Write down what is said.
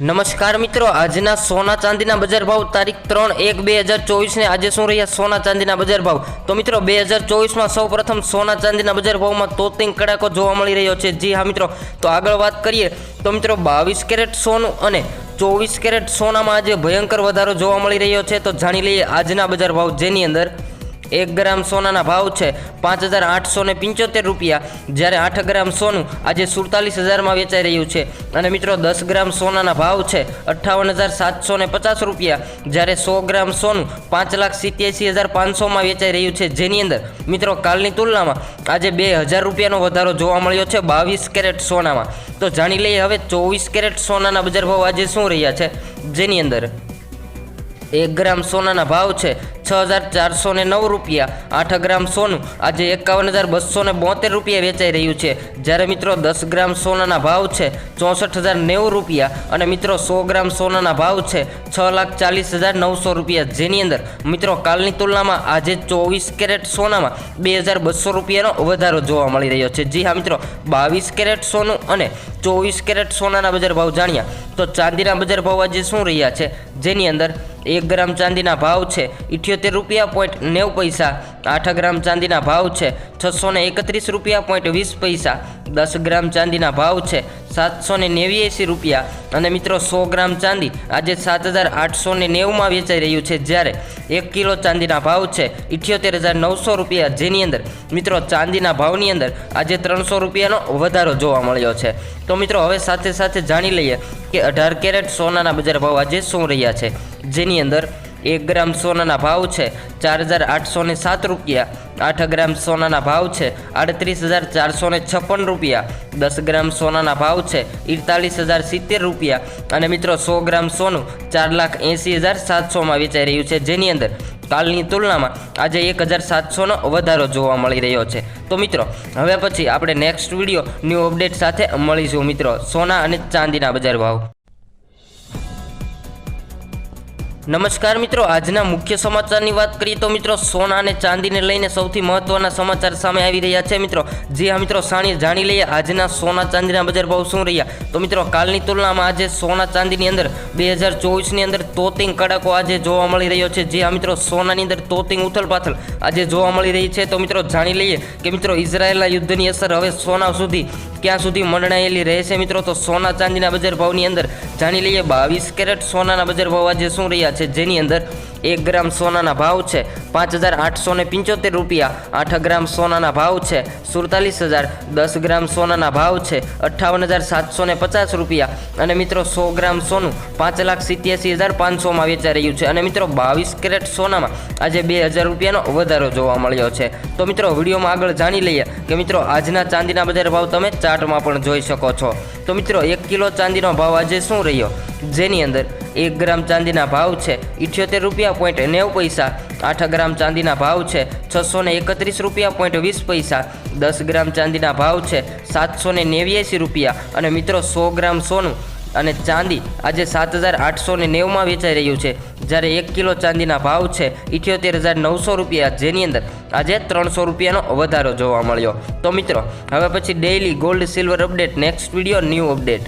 નમસ્કાર મિત્રો, આજના સોના ચાંદીના બજાર ભાવ તારીખ ત્રણ એક બે હજાર ચોવીસને આજે શું રહ્યા સોના ચાંદીના બજાર ભાવ? તો મિત્રો, બે હજાર ચોવીસમાં સૌ પ્રથમ સોના ચાંદીના બજાર ભાવમાં તોતિંગ કડાકો જોવા મળી રહ્યો છે. જી હા મિત્રો, તો આગળ વાત કરીએ, તો મિત્રો, બાવીસ કેરેટ સોનું અને ચોવીસ કેરેટ સોનામાં આજે ભયંકર વધારો જોવા મળી રહ્યો છે. તો જાણી લઈએ આજના બજાર ભાવ જેની અંદર એક ગ્રામ સોનાના ભાવ છે પાંચ હજાર આઠસો ને પંચોતેર રૂપિયા. જ્યારે આઠ ગ્રામ સોનું આજે સુડતાલીસ હજારમાં વેચાઈ રહ્યું છે. અને મિત્રો, દસ ગ્રામ સોનાના ભાવ છે અઠ્ઠાવન હજાર સાતસો ને પચાસ રૂપિયા. જ્યારે સો ગ્રામ સોનું પાંચ લાખ સિત્યાસી હજાર પાંચસોમાં વેચાઈ રહ્યું છે. જેની અંદર, મિત્રો, કાલની તુલનામાં આજે બે હજાર રૂપિયાનો વધારો જોવા મળ્યો છે બાવીસ કેરેટ સોનામાં. તો જાણી લઈએ હવે ચોવીસ કેરેટ સોનાના બજાર ભાવ આજે શું રહ્યા છે? જેની અંદર એક ગ્રામ સોનાના ભાવ છે છ હજાર ચારસો ને નવ રૂપિયા, આઠ ગ્રામ સોનું આજે એકાવન હજાર બસો ને બોતેર રૂપિયા વેચાઈ રહ્યું છે. જ્યારે મિત્રો દસ ગ્રામ સોનાના ભાવ છે ચોસઠ હજાર નેવું રૂપિયા અને મિત્રો સો ગ્રામ સોનાના ભાવ છે છ લાખ ચાલીસ હજાર નવસો રૂપિયા. જેની અંદર મિત્રો કાલની તુલનામાં આજે ચોવીસ કેરેટ સોનામાં બે હજાર બસો રૂપિયાનો વધારો જોવા મળી રહ્યો છે. જી હા મિત્રો, બાવીસ કેરેટ સોનું અને ચોવીસ કેરેટ સોનાના બજાર ભાવ જાણ્યા તો ચાંદીના બજાર ભાવ આજે શું રહ્યા છે? જેની અંદર એક ગ્રામ ચાંદીના ભાવ છે. ઇઠ્યોતેર રૂપિયા પોઈન્ટ નેવું પૈસા. આઠ ગ્રામ ચાંદીના ભાવ છે, છસો ને એકત્રીસ રૂપિયા પોઈન્ટ વીસ પૈસા. દસ ગ્રામ ચાંદીના ભાવ છે, સાતસો ને નેવ્યાસી રૂપિયા. અને મિત્રો, સો ગ્રામ ચાંદી આજે સાત હજાર આઠસો ને નેવુંમાં વેચાઈ રહ્યું છે, જ્યારે એક કિલો ચાંદીના ભાવ છે, ઇઠ્યોતેર હજાર નવસો રૂપિયા. જેની અંદર, મિત્રો, ચાંદીના ભાવની અંદર આજે ત્રણસો રૂપિયાનો વધારો જોવા મળ્યો છે. તો મિત્રો, હવે સાથે સાથે જાણી લઈએ કે અઢાર કેરેટ સોનાના બજાર ભાવ આજે શું રહ્યા છે. જેની અંદર એક ગ્રામ સોનાના ભાવ છે, ચાર હજાર આઠસો ને સાત રૂપિયા. આઠ ગ્રામ સોનાના ભાવ છે, આડત્રીસ હજાર ચારસો છપ્પન રૂપિયા. દસ ગ્રામ સોનાના ભાવ છે ઇડતાલીસ હજાર સિત્તેર રૂપિયા. અને મિત્રો, સો ગ્રામ સોનું ચાર લાખ એંસી હજાર સાતસોમાં વેચાઈ રહ્યું છે. જેની અંદર કાલની તુલનામાં આજે એક હજાર સાતસોનો વધારો જોવા મળી રહ્યો છે. તો મિત્રો, હવે પછી આપણે નેક્સ્ટ વીડિયો ન્યૂ અપડેટ સાથે મળીશું. મિત્રો, સોના અને ચાંદીના બજાર ભાવ. નમસ્કાર મિત્રો, આજના મુખ્ય સમાચારની વાત કરીએ તો મિત્રો, સોના અને ચાંદીને લઈને સૌથી મહત્વના સમાચાર સામે આવી રહ્યા છે મિત્રો. જે હા મિત્રો સાણી જાણી લઈએ, આજના સોના ચાંદીના બજાર ભાવ શું રહ્યા? તો મિત્રો, કાલની તુલનામાં આજે સોના ચાંદીની અંદર બે હજાર ચોવીસની અંદર તોતિંગ કડાકો આજે જોવા મળી રહ્યો છે. જે હા મિત્રો, સોનાની અંદર તોતિંગ ઉથલપાથલ આજે જોવા મળી રહી છે. તો મિત્રો, જાણી લઈએ કે મિત્રો, ઇઝરાયેલના યુદ્ધની અસર હવે સોના સુધી, ક્યાં સુધી મંડળાયેલી રહેશે મિત્રો? તો સોના ચાંદીના બજાર ભાવની અંદર જાણી લઈએ, બાવીસ કેરેટ સોનાના બજાર ભાવ આજે શું રહ્યા? છે. જેની અંદર એક ગ્રામ સોનાના ભાવ છે પાંચ હજાર આઠસો ને પંચોતેર રૂપિયા, આઠ ગ્રામ સોનાના ભાવ છે સુડતાલીસ હજાર, દસ ગ્રામ સોનાના ભાવ છે અઠ્ઠાવન હજાર સાતસો ને પચાસ રૂપિયા. અને મિત્રો સો ગ્રામ સોનું પાંચ લાખ સિત્યાસી હજાર પાંચસોમાં વેચાઈ રહ્યું છે. અને મિત્રો બાવીસ કેરેટ સોનામાં આજે બે હજાર રૂપિયાનો વધારો જોવા મળ્યો છે. તો મિત્રો વિડીયોમાં આગળ જાણી લઈએ કે મિત્રો આજના ચાંદીના બજાર ભાવ તમે ચાર્ટમાં પણ જોઈ શકો છો. તો મિત્રો એક કિલો ચાંદીનો ભાવ આજે શું રહ્યો? જેની અંદર એક ગ્રામ ચાંદીના ભાવ છે. ઇઠ્યોતેર રૂપિયા પોઈન્ટ નેવું પૈસા. આઠ ગ્રામ ચાંદીના ભાવ છે છસો ને એકત્રીસ રૂપિયા પોઈન્ટ વીસ પૈસા. દસ ગ્રામ ચાંદીના ભાવ છે સાતસો ને નેવ્યાસી રૂપિયા. અને મિત્રો સો ગ્રામ સોનું અને ચાંદી આજે સાત હજાર આઠસો ને નેવુંમાં વેચાઈ રહ્યું છે. જ્યારે એક કિલો ચાંદીના ભાવ છે ઇઠ્યોતેર હજાર નવસો રૂપિયા. જેની અંદર આજે ત્રણસો રૂપિયાનો વધારો જોવા મળ્યો. તો મિત્રો, હવે પછી daily gold silver update next video new update